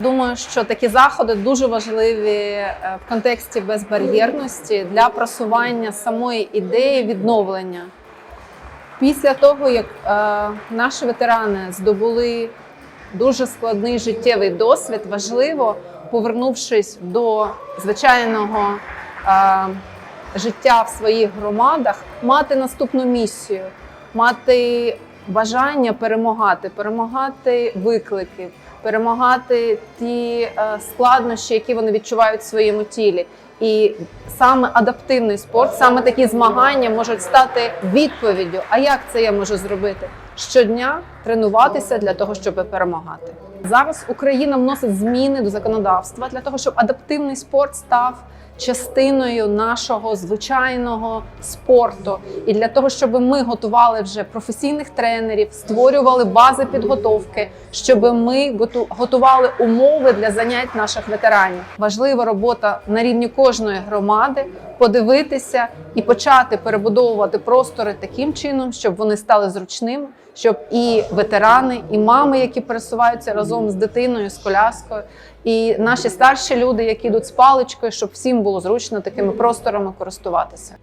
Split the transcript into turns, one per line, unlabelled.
Думаю, що такі заходи дуже важливі е, в контексті безбар'єрності для просування самої ідеї відновлення. Після того, як е, наші ветерани здобули дуже складний життєвий досвід, важливо, повернувшись до звичайного е, життя в своїх громадах, мати наступну місію, мати бажання перемагати, перемагати виклики, перемагати ті е, складнощі, які вони відчувають в своєму тілі. І саме адаптивний спорт, саме такі змагання можуть стати відповіддю. А як це я можу зробити? Щодня тренуватися для того, щоб перемагати. Зараз Україна вносить зміни до законодавства для того, щоб адаптивний спорт став частиною нашого звичайного спорту, і для того, щоб ми готували вже професійних тренерів, створювали бази підготовки, щоб ми готували умови для занять наших ветеранів. Важлива робота на рівні кожної громади подивитися і почати перебудовувати простори таким чином, щоб вони стали зручними, щоб і ветерани, і мами, які пересуваються разом з дитиною, з коляскою, і наші старші люди, які йдуть з паличкою, щоб всім було зручно такими просторами користуватися.